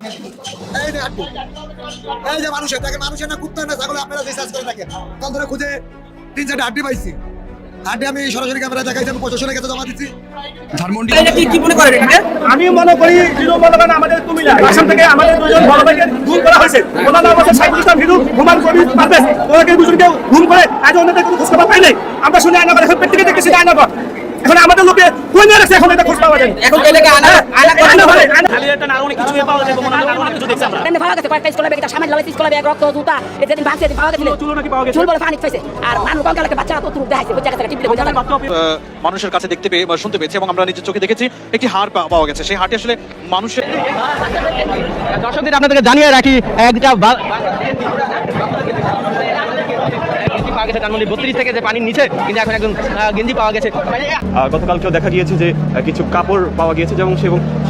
এই যে আটটু। এই যে মানুষের দেখেন মানুষের না কুত্তা না ছাগল আপনারা রিসার্চ করে তখন ধরে খুঁজে তিন চারটে হাড্ডি পাইছি। হাড্ডি আমি সরাসরি ক্যামেরা দেখাইছি আমি প্রশাসনের কাছে জমা দিচ্ছি। ধানমন্ডি কি কি মনে করেন এখানে? আমি মনে করি জিরো মনোগান আমাদের কুমিল্লা আসাম থেকে আমাদের দুজন বড় ভাইকে ঘুম করা হয়েছে। ওনার নাম হচ্ছে সাইফুল ইসলাম হিরু হুমান কবির পারভেজ। ওনাকে দুজনকে ঘুম করে আজ ওনাদের কোনো খোঁজ পাই নাই। আমরা শুনে আয়নাগর এখন আয়নাগর আমাদের লোকে কই নিয়ে রাখছে এখন এটা খোঁজ পাওয়া যায় এখন ঘরে, আয়না- খালি একটা না অনেক কিছু পাওয়া যায় মনে হয় অনেক কিছু দেখছি আমরা। এনে ভালো গেছে কয়েকটা স্কুলে ব্যাগ সামান্য লাগাইছে স্কুলে ব্যাগ রক্ত জুতা এই যেদিন ভাগছে সেদিন গেছিল। চুলো নাকি পাওয়া গেছে? চুল বলে পানি পাইছে আর মানুষ কঙ্কালকে বাচ্চা তো তুরুপ দেখাইছে বুঝা গেছে টিভিতে বুঝা মানুষের কাছে দেখতে পেয়ে বা শুনতে পেয়েছি এবং আমরা নিজের চোখে দেখেছি একটি হাড় পাওয়া গেছে। সেই হাড়টি আসলে মানুষের দর্শকদের আপনাদেরকে জানিয়ে রাখি একটা পাওয়া গেছে ধানমন্ডি বত্রিশ থেকে যে পানির নিচে কিন্তু এখন একজন গেঞ্জি পাওয়া গেছে। গতকালকেও দেখা গিয়েছে যে কিছু কাপড় পাওয়া গিয়েছে এবং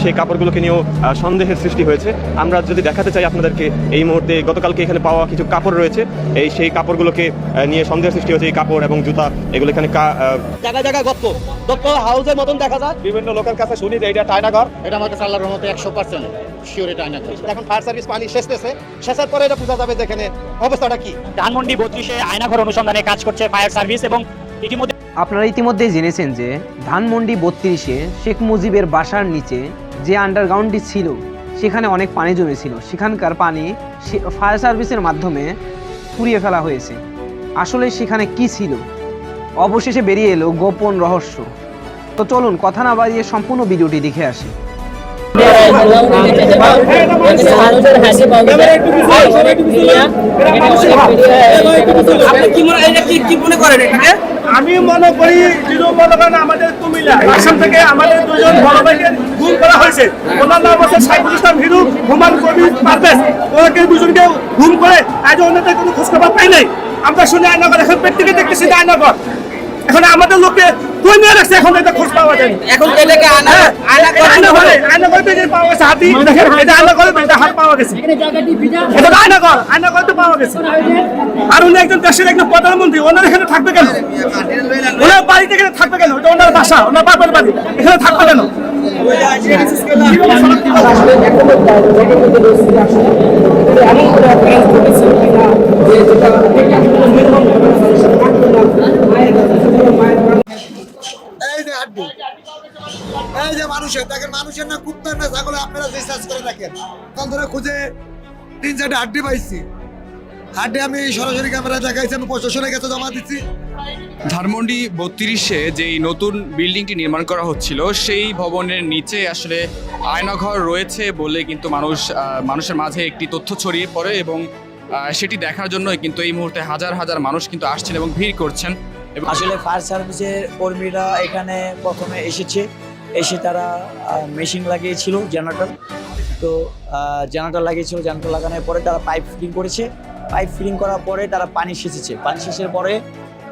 সেই কাপড়গুলোকে নিয়েও সন্দেহের সৃষ্টি হয়েছে। আমরা যদি দেখাতে চাই আপনাদেরকে এই মুহূর্তে গতকালকে এখানে পাওয়া কিছু কাপড় রয়েছে। এই সেই কাপড়গুলোকে নিয়ে সন্দেহের সৃষ্টি হয়েছে। এই কাপড় এবং জুতা এগুলো এখানে কা- আহ, জায়গায় জায়গায় গপ্প গপ্প হাউসের মতন দেখা যায়। বিভিন্ন লোকের কাছে শুনি যে এটা টাইনাগর এটা আমাদের আল্লাহর রহমতে একশো পার্সেন্ট শিওর এটা আইনা এখন ফায়ার সার্ভিস পানি শেষতেছে। শেষের পরে এটা বোঝা যাবে যে এখানে অবস্থাটা কি। ধানমন্ডি বত্রিশে আয়নাঘর অনুসন্ধানে কাজ করছে ফায়ার সার্ভিস এবং ইতিমধ্যে আপনারা ইতিমধ্যেই জেনেছেন যে ধানমন্ডি বত্রিশে শেখ মুজিবের বাসার নিচে যে আন্ডারগ্রাউন্ডটি ছিল সেখানে অনেক পানি জমেছিল। সেখানকার পানি ফায়ার সার্ভিসের মাধ্যমে পুড়িয়ে ফেলা হয়েছে। আসলে সেখানে কি ছিল? অবশেষে বেরিয়ে এলো গোপন রহস্য। তো চলুন কথা না বাড়িয়ে সম্পূর্ণ ভিডিওটি দেখে আসি। আমি মনে করি আমাদের আসাম থেকে আমাদের দুজন বড় ভাইকে ঘুম করা হয়েছে। ওনার নাম হচ্ছে সাইফুল ইসলাম হিরু হুমান কবির, পারভেজ। ওনাকে দুজনকে ঘুম করে আজ ওনাদের কোনো খোঁজ খবর পাই নাই। আমরা শুনে আয়নাগর, এখন পেট থেকে দেখতেছি আয়নাগর। এখন আমাদের লোকে কই নিয়ে রাখছে? এখন এটা খোঁজ পাওয়া যায়। এখন এলাকা আনা আর উনি একজন দেশের একজন প্রধানমন্ত্রী ওনার এখানে থাকবে কেন? ওনার বাড়িতে এখানে থাকবে কেন? এটা ওনার বাসা ওনার বাবার বাড়ি এখানে থাকবে কেন? এই যে হাড্ডি এই যে মানুষের দেখেন না কুত্তা না ছাগল আপনারা রিসার্চ করে দেখেন। তখন ধরে খুঁজে তিন চারটে হাড্ডি পাইছি। হাড্ডি আমি সরাসরি ক্যামেরা দেখাইছি আমি প্রশাসনের কাছে জমা দিচ্ছি ধানমন্ডি বত্রিশে যেই নতুন বিল্ডিংটি নির্মাণ করা হচ্ছিল সেই ভবনের নিচে আসলে আয়নাঘর রয়েছে বলে কিন্তু মানুষ মানুষের মাঝে একটি তথ্য ছড়িয়ে পড়ে এবং সেটি দেখার জন্যই কিন্তু এই মুহূর্তে হাজার হাজার মানুষ কিন্তু আসছেন এবং ভিড় করছেন। এবং আসলে ফায়ার সার্ভিসের কর্মীরা এখানে প্রথমে এসেছে। এসে তারা মেশিন লাগিয়েছিল জেনারেটর তো জেনারেটর লাগিয়েছিল জেনারেটর লাগানোর পরে তারা পাইপ ফিটিং করেছে। পাইপ ফিটিং করার পরে তারা পানি সেচেছে। পানি সেচের পরে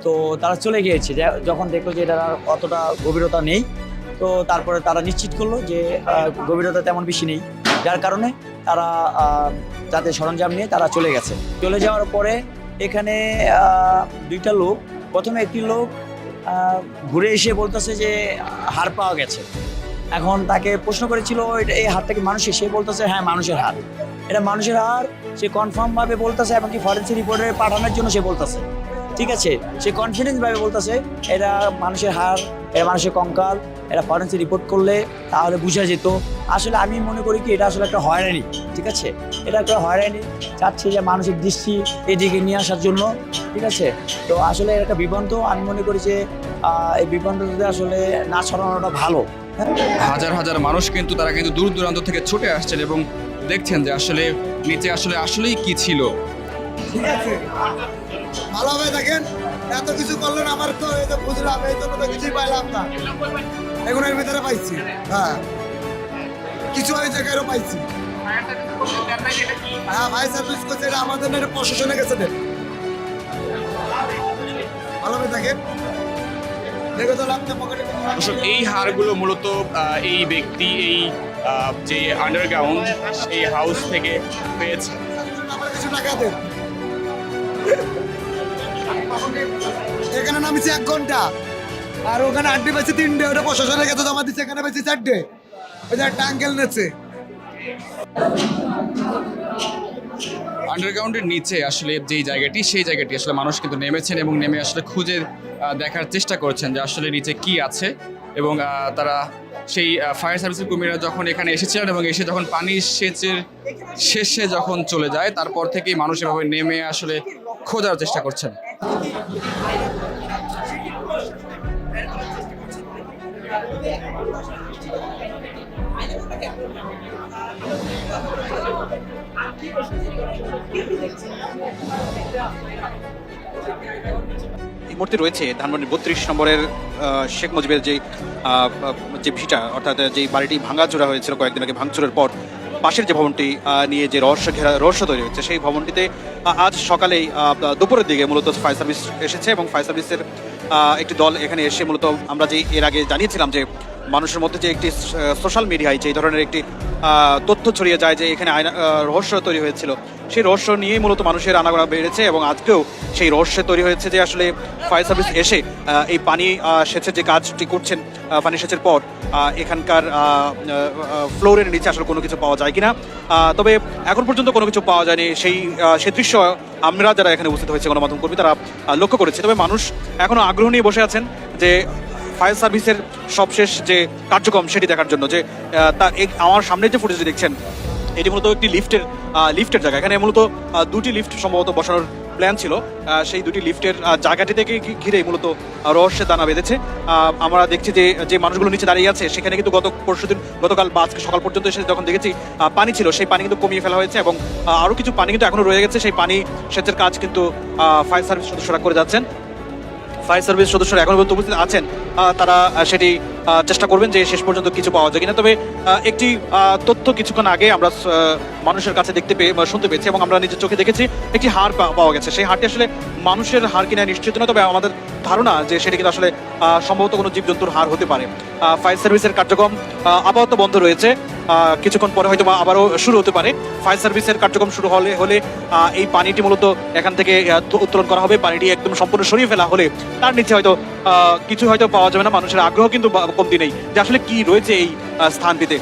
তো তারা চলে গিয়েছে। যখন দেখল যে এটার অতটা গভীরতা নেই, তো তারপরে তারা নিশ্চিত করল যে গভীরতা তেমন বেশি নেই। যার কারণে তারা তাদের সরঞ্জাম নিয়ে তারা চলে গেছে। চলে যাওয়ার পরে এখানে দুইটা লোক, প্রথমে একটি লোক ঘুরে এসে বলতেছে যে হার পাওয়া গেছে। এখন তাকে প্রশ্ন করেছিল এই হারটা কি মানুষের? সে বলতেছে হ্যাঁ মানুষের হার। এটা মানুষের হার, সে কনফার্মভাবে বলতেছে এমনকি ফরেন্সিক রিপোর্টে পাঠানোর জন্য সে বলতেছে। ঠিক আছে, সে কনফিডেন্সভাবে বলতেছে, এটা মানুষের হার এটা মানুষের কঙ্কাল এটা ফরেন্সিক রিপোর্ট করলে তাহলে বোঝা যেত। আসলে আমি মনে করি কি এটা আসলে একটা হয়রানি ঠিক আছে? এটা একটা হয়রানি চাচ্ছে যে মানুষের দৃষ্টি এদিকে নিয়ে আসার জন্য ঠিক আছে? তো আসলে এটা একটা বিভ্রান্ত আমি মনে করি যে এই বিভ্রান্ততে আসলে না ছড়ানোটা ভালো। হ্যাঁ? হাজার হাজার মানুষ কিন্তু তারা কিন্তু দূর দূরান্ত থেকে ছুটে আসছেন এবং দেখছেন যে আসলে নিচে আসলে আসলেই কি ছিল। ঠিক আছে? ভালোভাবে দেখেন। এত কিছু করলেন আমার তো এই তো বুঝলাম এই জন্য তো কিছুই পাইলাম না। এগুলোর ভিতরে পাইছি। হ্যাঁ। কিছু ওই জায়গায়ও পাইছি। হ্যাঁ ভাই সার্ভিস করছে এটা আমাদের না এটা প্রশাসনে গেছে দেন। ভালোভাবে দেখেন। দেখে তো লাভ না পকেটে দর্শক এই হারগুলো মূলত এই ব্যক্তি এই যে আন্ডারগ্রাউন্ড এই হাউস থেকে পেয়েছে। কিছু টাকা দেন। এখানে নামিছি এক ঘণ্টা। আর ওখানে আড্ডি পাইছি তিনটে, ওটা প্রশাসনের কাছে জমা দিচ্ছে এখানে পাইছি চারটে। ওই যে একটা আঙ্কেল নেছে। আন্ডারগ্রাউন্ডের নিচে আসলে যেই জায়গাটি, সেই জায়গাটি আসলে মানুষ কিন্তু নেমেছেন এবং নেমে আসলে খুঁজে দেখার চেষ্টা করছেন যে আসলে নিচে কি আছে এবং তারা সেই ফায়ার সার্ভিসের কর্মীরা যখন এখানে এসেছিলেন এবং এসে যখন পানি সেচের শেষে যখন চলে যায়, তারপর থেকেই মানুষ এভাবে নেমে আসলে খোঁজার চেষ্টা করছেন। এই মুহূর্তে রয়েছে ধানমন্ডি বত্রিশ নম্বরের শেখ মুজিবের যে যে ভিটা, অর্থাৎ যে বাড়িটি ভাঙাচোরা হয়েছিল কয়েকদিন আগে, ভাঙচুরের পর পাশের যে ভবনটি নিয়ে যে রহস্য ঘেরা, রহস্য তৈরি হচ্ছে, সেই ভবনটিতে আজ সকালেই দুপুরের দিকে মূলত ফায়ার সার্ভিস এসেছে এবং ফায়ার সার্ভিসের একটি দল এখানে এসে মূলত আমরা যে, এর আগে জানিয়েছিলাম যে, মানুষের মধ্যে যে একটি সোশ্যাল মিডিয়ায় যে ধরনের একটি তথ্য ছড়িয়ে যায় যে এখানে আয়না রহস্য তৈরি হয়েছিল। সেই রহস্য নিয়েই মূলত মানুষের আনাগোনা বেড়েছে এবং আজকেও সেই রহস্য তৈরি হয়েছে যে আসলে ফায়ার সার্ভিস এসে এই পানি সেচের যে কাজটি করছেন পানি সেচের পর এখানকার ফ্লোরের নিচে আসলে কোনো কিছু পাওয়া যায় কিনা। তবে এখন পর্যন্ত কোনো কিছু পাওয়া যায়নি। সেই সে দৃশ্য আমরা যারা এখানে উপস্থিত হয়েছে গণমাধ্যম কর্মী, তারা লক্ষ্য করেছে। তবে মানুষ এখনও আগ্রহ নিয়ে বসে আছেন যে ফায়ার সার্ভিসের সবশেষ যে কার্যক্রম সেটি দেখার জন্য যে তা আমার সামনে যে ফুটেজ দেখছেন, এটি মূলত একটি লিফটের লিফটের জায়গা। এখানে মূলত দুটি লিফট সম্ভবত বসানোর প্ল্যান ছিল। সেই দুটি লিফটের জায়গাটি থেকে ঘি- ঘিরেই মূলত রহস্যের দানা বেঁধেছে। আমরা দেখছি যে যে মানুষগুলো নিচে দাঁড়িয়ে আছে, সেখানে কিন্তু গত পরশুদিন গতকাল বা সকাল পর্যন্ত এসে যখন দেখেছি পানি ছিল, সেই পানি কিন্তু কমিয়ে ফেলা হয়েছে এবং আরও কিছু পানি কিন্তু এখনও রয়ে গেছে। সেই পানি সেচের কাজ কিন্তু ফায়ার সার্ভিস সদস্যরা করে যাচ্ছেন। ফায়ার সার্ভিস সদস্যরা এখন পর্যন্ত উপস্থিত আছেন তারা সেটি চেষ্টা করবেন যে শেষ পর্যন্ত কিছু পাওয়া যায় কিনা। তবে একটি তথ্য কিছুক্ষণ আগে আমরা মানুষের কাছে দেখতে পেয়ে শুনতে পেয়েছি এবং আমরা নিজের চোখে দেখেছি, একটি হার পাওয়া গেছে। সেই হারটি আসলে মানুষের হার কিনা নিশ্চিত নয়, তবে আমাদের ধারণা যে সেটি কিন্তু আসলে সম্ভবত কোনো জীবজন্তুর হার হতে পারে। ফায়ার সার্ভিসের কার্যক্রম আপাতত বন্ধ রয়েছে। কিছুক্ষণ পরে হয়তো বা আবারও শুরু হতে পারে। ফায়ার সার্ভিসের কার্যক্রম শুরু হলে হলে এই পানিটি মূলত এখান থেকে উত্তোলন করা হবে। পানিটি একদম সম্পূর্ণ সরিয়ে ফেলা হলে, তার নিচে হয়তো কিছু হয়তো পাওয়া যাবে না। মানুষের আগ্রহ কিন্তু কমতি নেই। যে আসলে কি রয়েছে এই স্থানটিতে?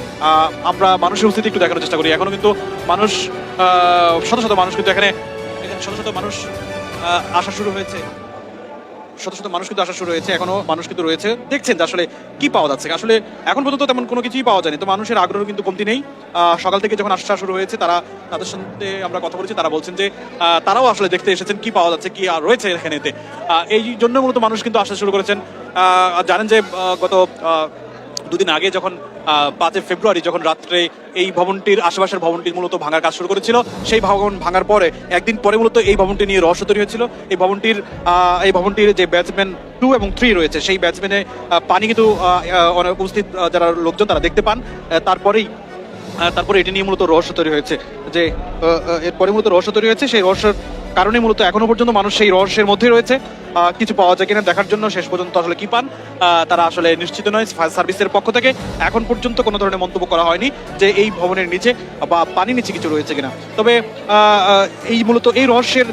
আমরা মানুষের উপস্থিতি একটু দেখানোর চেষ্টা করি। এখনও কিন্তু মানুষ শত শত মানুষ কিন্তু এখানে শত শত মানুষ আসা শুরু হয়েছে। শত শত মানুষ কিন্তু আসা শুরু হয়েছে, এখনও মানুষ কিন্তু রয়েছে। দেখছেন যে আসলে কি পাওয়া যাচ্ছে। আসলে এখন পর্যন্ত তেমন কোনো কিছুই পাওয়া যায়নি। তো মানুষের আগ্রহ কিন্তু কমতি নেই। সকাল থেকে যখন আসা শুরু হয়েছে, তারা তাদের সাথে আমরা কথা বলেছি, তারা বলছেন যে তারাও আসলে দেখতে এসেছেন কি পাওয়া যাচ্ছে, কি আর রয়েছে এখানেতে। এই জন্য মূলত মানুষ কিন্তু আসা শুরু করেছেন। জানেন যে গত দুদিন আগে যখন পাঁচই ফেব্রুয়ারি যখন রাত্রে এই ভবনটির আশেপাশের ভবনটি মূলত ভাঙার কাজ শুরু করেছিল, সেই ভবন ভাঙার পরে একদিন পরে মূলত এই ভবনটি নিয়ে রহস্য তৈরি হয়েছিল। এই ভবনটির এই ভবনটির যে ব্যাটসম্যান টু এবং থ্রি রয়েছে, সেই ব্যাটসম্যানে পানি কিন্তু উপস্থিত যারা লোকজন তারা দেখতে পান। তারপরেই তারপরে এটি নিয়ে মূলত রহস্য তৈরি হয়েছে। যে এরপরে মূলত রহস্য তৈরি হয়েছে, সেই রহস্যের কারণে মূলত এখনও পর্যন্ত মানুষ সেই রহস্যের মধ্যে রয়েছে। কিছু পাওয়া যায় কিনা দেখার জন্য শেষ পর্যন্ত আসলে কি পান? তারা আসলে নিশ্চিত নয় ফায়ার সার্ভিসের পক্ষ থেকে। এখন পর্যন্ত কোনো ধরনের মন্তব্য করা হয়নি যে এই ভবনের নিচে বা পানি নিচে কিছু রয়েছে কিনা। তবে এই মূলত এই রহস্যের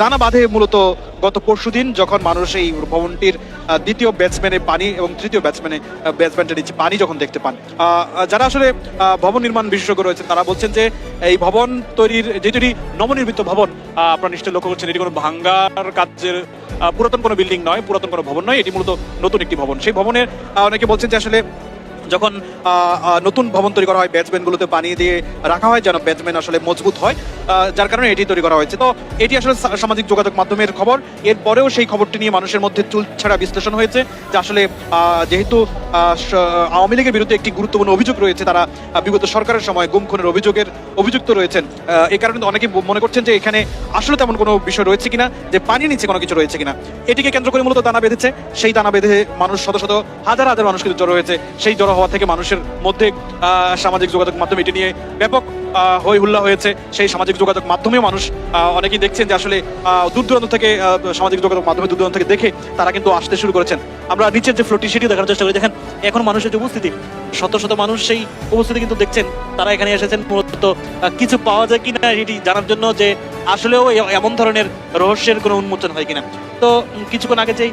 দানা বাঁধে মূলত গত পরশুদিন যখন মানুষ এই ভবনটির দ্বিতীয় ব্যাটসম্যানে পানি এবং তৃতীয় ব্যাটসম্যানে ব্যাটসম্যানটা নিচে পানি যখন দেখতে পান যারা আসলে ভবন নির্মাণ বিশেষজ্ঞ রয়েছেন তারা বলছেন যে এই ভবন তৈরির এটি নবনির্মিত ভবন আপনারা নিশ্চয়ই লক্ষ্য করছেন, এটি কোনো ভাঙ্গার কাজের পুরাতন কোনো বিল্ডিং নয়, পুরাতন কোনো ভবন নয়, এটি মূলত নতুন একটি ভবন। সেই ভবনের অনেকে বলছেন যে আসলে যখন নতুন ভবন তৈরি করা হয় ব্যাটসম্যানগুলোতে পানি দিয়ে রাখা হয়, যেন ব্যাটসম্যান আসলে মজবুত হয় যার কারণে এটি তৈরি করা হয়েছে। তো এটি আসলে সামাজিক যোগাযোগ মাধ্যমের খবর। এরপরেও সেই খবরটি নিয়ে মানুষের মধ্যে চুল ছাড়া বিশ্লেষণ হয়েছে, যে আসলে যেহেতু আওয়ামী লীগের বিরুদ্ধে একটি গুরুত্বপূর্ণ অভিযোগ রয়েছে, তারা বিগত সরকারের সময় গুম খুনের অভিযোগের অভিযুক্ত রয়েছেন। এই কারণে অনেকে মনে করছেন যে এখানে আসলে তেমন কোনো বিষয় রয়েছে কিনা, যে পানি নিচে কোনো কিছু রয়েছে কিনা। এটিকে কেন্দ্র করে মূলত দানা বেঁধেছে। সেই দানা বেঁধে মানুষ শত শত, হাজার হাজার মানুষ কিন্তু জড়ো হয়েছে। সেই জড়ো হওয়া থেকে মানুষের মধ্যে সামাজিক যোগাযোগ মাধ্যম এটি নিয়ে ব্যাপক হই হুল্লা হয়েছে। সেই সামাজিক যোগাযোগ মাধ্যমেও মানুষ অনেকেই দেখছেন যে আসলে দূর দূরান্ত থেকে সামাজিক যোগাযোগ মাধ্যমে দূর দূরান্ত থেকে দেখে তারা কিন্তু আসতে শুরু করেছেন। আমরা নিচের যে ফ্লোরটি সেটি দেখার চেষ্টা করি। দেখেন, এখন মানুষের যে উপস্থিতি, শত শত মানুষ সেই উপস্থিতি কিন্তু দেখছেন। তারা এখানে এসেছেন, মূলত কিছু পাওয়া যায় কিনা এটি জানার জন্য যে আসলেও এমন ধরনের রহস্যের কোনো উন্মোচন হয় কিনা। তো কিছুক্ষণ আগে যেই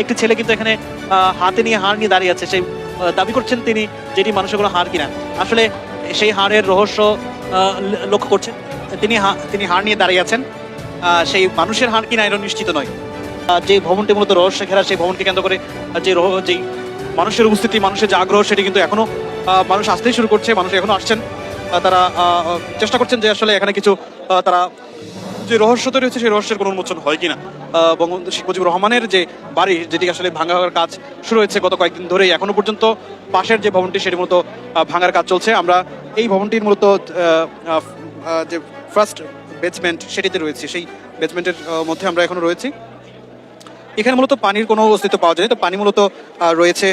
একটি ছেলে কিন্তু এখানে হাতে নিয়ে হাড় নিয়ে দাঁড়িয়ে আছে, সেই দাবি করছেন তিনি যেটি মানুষের কোনো হার কিনা। আসলে সেই হাড়ের রহস্য লক্ষ্য করছেন। তিনি তিনি হাড় নিয়ে দাঁড়িয়ে আছেন। সেই মানুষের হাড় কিনা এটা নিশ্চিত নয়। যে ভবনটি মূলত রহস্য ঘেরা সেই ভবনকে কেন্দ্র করে যে যেই মানুষের উপস্থিতি মানুষের যে আগ্রহ সেটি কিন্তু এখনও আহ, মানুষ আসতেই শুরু করছে মানুষ এখনও আসছেন। তারা চেষ্টা করছেন যে আসলে এখানে কিছু তারা যে রহস্য তৈরি হচ্ছে, সেই রহস্যের কোনো উন্মোচন হয় কিনা? বঙ্গবন্ধু শেখ মুজিবুর রহমানের যে বাড়ি, যেটি আসলে ভাঙার কাজ শুরু হয়েছে গত কয়েকদিন ধরেই, এখনও পর্যন্ত পাশের যে ভবনটি, সেটি মূলত ভাঙার কাজ চলছে। আমরা এই ভবনটির মূলত যে ফার্স্ট বেসমেন্ট সেটিতে রয়েছে, সেই বেসমেন্টের মধ্যে আমরা এখনও রয়েছি। এখানে মূলত পানির কোনো অস্তিত্ব পাওয়া যায় না। তো পানি মূলত রয়েছে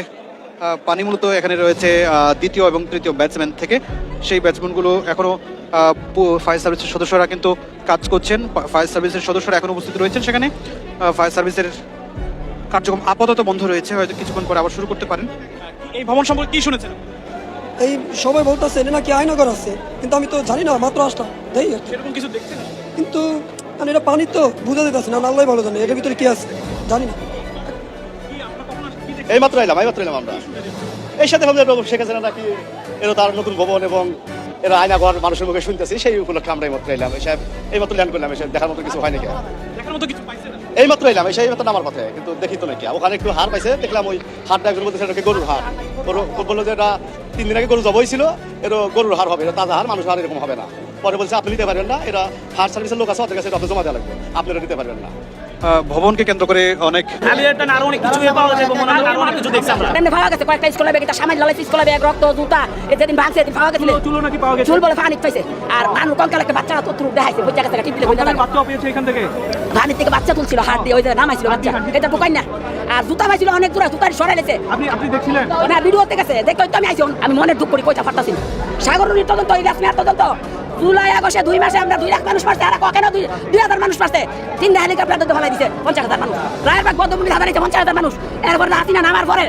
পানি মূলত এখানে রয়েছে দ্বিতীয় এবং তৃতীয় ব্যাটসম্যান থেকে সেই ব্যাটসম্যানগুলো এখনও ফায়ার সার্ভিসের সদস্যরা কিন্তু কাজ করছেন। ফায়ার সার্ভিসের সদস্যরা এখন উপস্থিত রয়েছেন সেখানে। ফায়ার সার্ভিসের কার্যক্রম আপাতত বন্ধ রয়েছে হয়তো কিছুক্ষণ পরে আবার শুরু করতে পারেন। এই ভবন সম্পর্কে কি শুনেছেন? এই সবাই বলতেছে এটা নাকি আয়নাগর আছে কিন্তু আমি তো জানি না মাত্র আসলাম তাই আর কি। সেরকম কিছু দেখছেন? কিন্তু মানে এটা পানি তো বুঝা যেতেছে না আল্লাহ ভালো জানে এটার ভিতরে কি আছে জানি না। এই মাত্র এলাম এই মাত্র এলাম আমরা। এই সাথে ভাবলে শেখ হাসিনা নাকি এরা তার নতুন ভবন এবং এরা আয়না ঘর মানুষের মুখে শুনতেছি সেই উপলক্ষে আমরা এই মাত্র এলাম। এসে এই মাত্র ল্যান্ড করলাম এসে দেখার মতো কিছু হয় নাকি? দেখার মতো কিছু পাইছেন এই মাত্র এলাম এসে এই মাত্র নামার পথে কিন্তু দেখি তো নাকি। ওখানে একটু হার পাইছে দেখলাম ওই হারটা একজন বলতেছে এটাকে গরুর হার গরু বলল যে এটা তিন দিন আগে গরু জবই ছিল এটা গরুর হার হবে এটা তাজা হার মানুষ হার এরকম হবে না। পরে বলছে আপনি নিতে পারবেন না এটা হার সার্ভিসের লোক আছে ওদের কাছে এটা জমা দেওয়া লাগবে। আপনারা নিতে পারবেন না। ভবনকে কেন্দ্র করে অনেক খালি একটা না আরও অনেক কিছু পাওয়া যাবে আরও অনেক কিছু দেখছি আমরা। পাওয়া গেছে কয়েকটা স্কুলের ব্যাগ এটা সামান্য লাগাইছে স্কুলের ব্যাগ রক্ত জুতা যেদিন ভাঙছে সেদিন পাওয়া গেছিল। চুলো নাকি পাওয়া গেছে? চুল বলে পানি পাইছে আর মানুষ কঙ্কাল একটা বাচ্চা তো তুলু দেখাইছে ওই জায়গা থেকে টিপলে হয়ে যাবে বাচ্চা পেয়েছে এখান থেকে? পানির থেকে বাচ্চা তুলছিল হাত দিয়ে ওই যে নামাইছিল বাচ্চা। এটা না। আর জুতা পাইছিল অনেক দূরে জুতার সরাই লেছে আপনি আপনি দেখছিলেন? না ভিডিওতে গেছে। দেখো তো আমি আইছি আমি মনের দুঃখ করি কইটা ফাটাছি সাগর তদন্ত ইলাস মেয়ার তদন্ত। জুলাই, আগস্টে দুই মাসে আমরা দুই লাখ মানুষ পারছে, আর কেন দুই হাজার মানুষ পারছে? তিনটা হেলিকপ্টার তো ফেলাই দিছে, পঞ্চাশ হাজার মানুষ। রায়েরবাগ বদ্ধভূমি হাজার দিচ্ছে পঞ্চাশ হাজার মানুষ। এরপর হাসিনা নামার পরে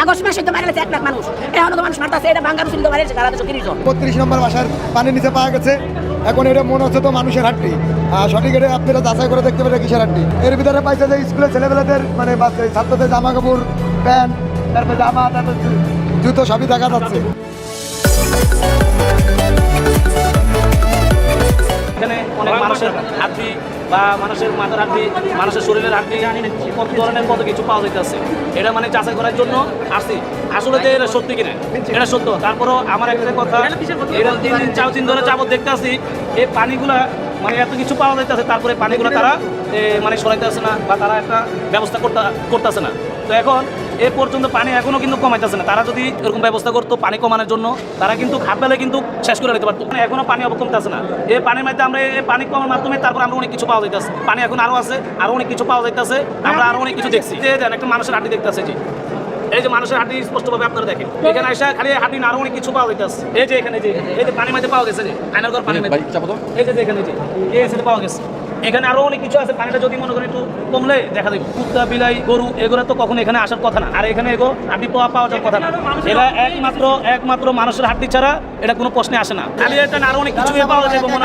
আগস্ট মাসে তো মারা গেছে এক লাখ মানুষ। এখন তো মানুষ মারতেছে, এটা বাঙ্গারু ছিল মারা সারা দেশে তিরিশ বত্রিশ নম্বর বাসার পানির নিচে পাওয়া গেছে। এখন এটা মনে হচ্ছে তো মানুষের হাড্ডি। সঠিক এটা আপনারা যাচাই করে দেখতে পারেন কিসের হাড্ডি। এর ভিতরে পাইছে যে স্কুলের ছেলেমেয়েদের মানে ছাত্রদের জামা কাপড়, প্যান্ট, তারপর জামা, তারপর জুতো, সবই দেখা যাচ্ছে। এখানে অনেক মানুষের হাড্ডি বা মানুষের মাথার হাড্ডি মানুষের শরীরের হাড্ডি কত ধরনের কত কিছু পাওয়া যাইতেছে। এটা মানে যাচাই করার জন্য আসছি। আসলে যে এটা সত্যি কিনা এটা সত্য। তারপরও আমার একটা কথা এটা তিন দিন চার দিন ধরে যাবত দেখতে আসি এই পানিগুলা মানে এত কিছু পাওয়া যাইতেছে তারপরে পানিগুলো তারা মানে সরাইতেছে না বা তারা একটা ব্যবস্থা করতে করতেছে না। তো এখন এ পর্যন্ত পানি এখনও কিন্তু কমাইতেছে না। তারা যদি এরকম ব্যবস্থা করতো পানি কমানোর জন্য তারা কিন্তু হাত বেলে কিন্তু শেষ করে দিতে পারতো। মানে এখনও পানি কমতেছে না। এই পানির মধ্যে আমরা এই পানি কমার মাধ্যমে তারপর আমরা অনেক কিছু পাওয়া যাইতেছে। পানি এখন আরও আছে আরও অনেক কিছু পাওয়া যাইতেছে। আমরা আরও অনেক কিছু দেখছি। যে দেন একটা মানুষের হাঁটি দেখতেছে যে। এই যে মানুষের হাঁটি স্পষ্টভাবে আপনারা দেখেন। এখানে আসা খালি হাঁটি না আরও অনেক কিছু পাওয়া যাইতেছে। এই যে এখানে যে এই যে পানির মধ্যে পাওয়া গেছে যে আয়নার ঘর পানির মধ্যে এই যে এখানে যে এই পাওয়া গেছে। এখানে আরও অনেক কিছু আছে, পানিটা যদি মনে করেন একটু কমলে দেখা দেবে কুত্তা, বিলাই, গরু, এগুলো তো কখনো এখানে আসার কথা না। আর এখানে এগো, হাড্ডি পাওয়া পাওয়া কথা না। এরা একমাত্র একমাত্র মানুষের হাড্ডি ছাড়া এটা কোনো প্রশ্নে আসে না। খালি এটা না, আরও অনেক কিছু পাওয়া যাবে মনে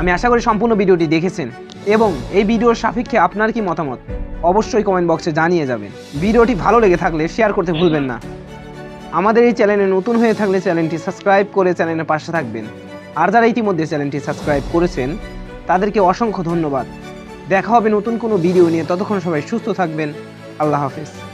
আমি আশা করি সম্পূর্ণ ভিডিওটি দেখেছেন এবং এই ভিডিওর সাপেক্ষে আপনার কি মতামত? অবশ্যই কমেন্ট বক্সে জানিয়ে যাবেন। ভিডিওটি ভালো লেগে থাকলে শেয়ার করতে ভুলবেন না। আমাদের এই চ্যানেলে নতুন হয়ে থাকলে চ্যানেলটি সাবস্ক্রাইব করে চ্যানেলের পাশে থাকবেন। আর যারা ইতিমধ্যে চ্যানেলটি সাবস্ক্রাইব করেছেন তাদেরকে অসংখ্য ধন্যবাদ। দেখা হবে নতুন কোনো ভিডিও নিয়ে। ততক্ষণ সবাই সুস্থ থাকবেন। আল্লাহ হাফেজ।